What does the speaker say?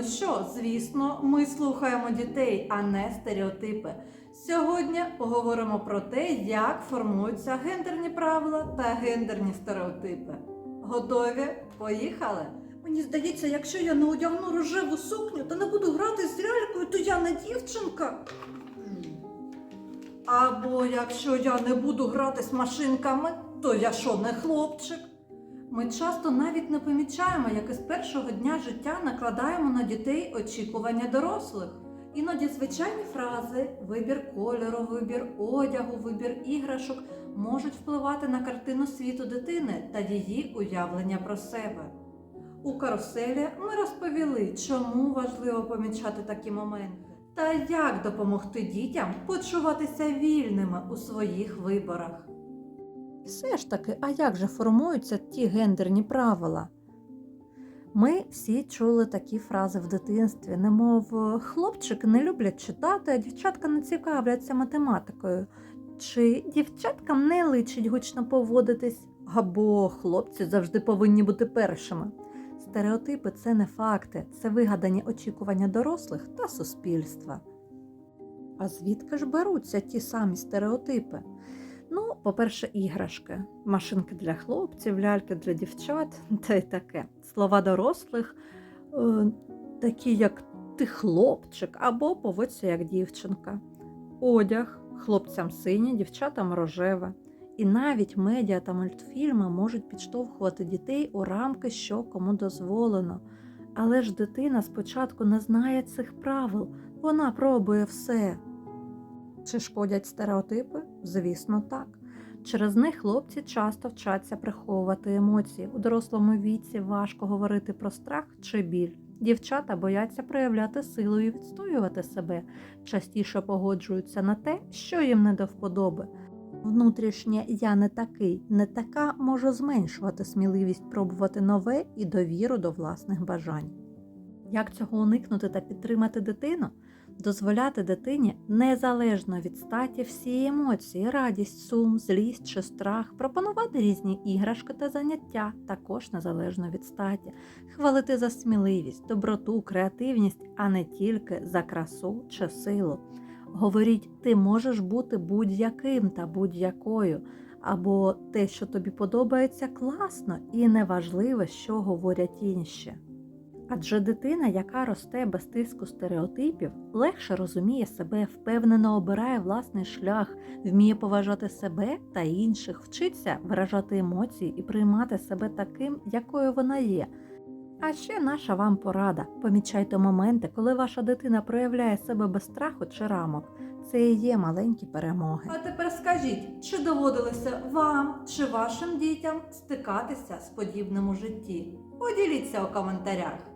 Ну що, звісно, ми слухаємо дітей, а не стереотипи. Сьогодні поговоримо про те, як формуються гендерні правила та гендерні стереотипи. Готові? Поїхали! Мені здається, якщо я не одягну рожеву сукню та не буду грати з лялькою, то я не дівчинка. Або якщо я не буду грати з машинками, то я що, не хлопчик? Ми часто навіть не помічаємо, як із першого дня життя накладаємо на дітей очікування дорослих. Іноді звичайні фрази, вибір кольору, вибір одягу, вибір іграшок можуть впливати на картину світу дитини та її уявлення про себе. У каруселі ми розповіли, чому важливо помічати такі моменти та як допомогти дітям почуватися вільними у своїх виборах. Все ж таки, а як же формуються ті гендерні правила? Ми всі чули такі фрази в дитинстві, немов хлопчики не люблять читати, а дівчатка не цікавляться математикою. Чи дівчаткам не личить гучно поводитись, або хлопці завжди повинні бути першими. Стереотипи це не факти, це вигадані очікування дорослих та суспільства. А звідки ж беруться ті самі стереотипи? Ну, по-перше, іграшки, машинки для хлопців, ляльки для дівчат та й таке. Слова дорослих, е, такі як ти хлопчик або поводься як дівчинка. Одяг хлопцям синє, дівчатам рожеве. І навіть медіа та мультфільми можуть підштовхувати дітей у рамки, що кому дозволено. Але ж дитина спочатку не знає цих правил, вона пробує все. Чи шкодять стереотипи? Звісно, так. Через них хлопці часто вчаться приховувати емоції. У дорослому віці важко говорити про страх чи біль. Дівчата бояться проявляти силу і відстоювати себе, частіше погоджуються на те, що їм не до вподоби. Внутрішнє я не такий, не така може зменшувати сміливість пробувати нове і довіру до власних бажань. Як цього уникнути та підтримати дитину? Дозволяти дитині незалежно від статі всі емоції, радість, сум, злість чи страх, пропонувати різні іграшки та заняття, також незалежно від статі, хвалити за сміливість, доброту, креативність, а не тільки за красу чи силу. Говоріть, ти можеш бути будь-яким та будь-якою, або те, що тобі подобається, класно і неважливо, що говорять інші. Адже дитина, яка росте без тиску стереотипів, легше розуміє себе, впевнено обирає власний шлях, вміє поважати себе та інших, вчиться виражати емоції і приймати себе таким, якою вона є. А ще наша вам порада: помічайте моменти, коли ваша дитина проявляє себе без страху чи рамок. Це і є маленькі перемоги. А тепер скажіть, чи доводилося вам чи вашим дітям стикатися з подібним у житті? Поділіться у коментарях.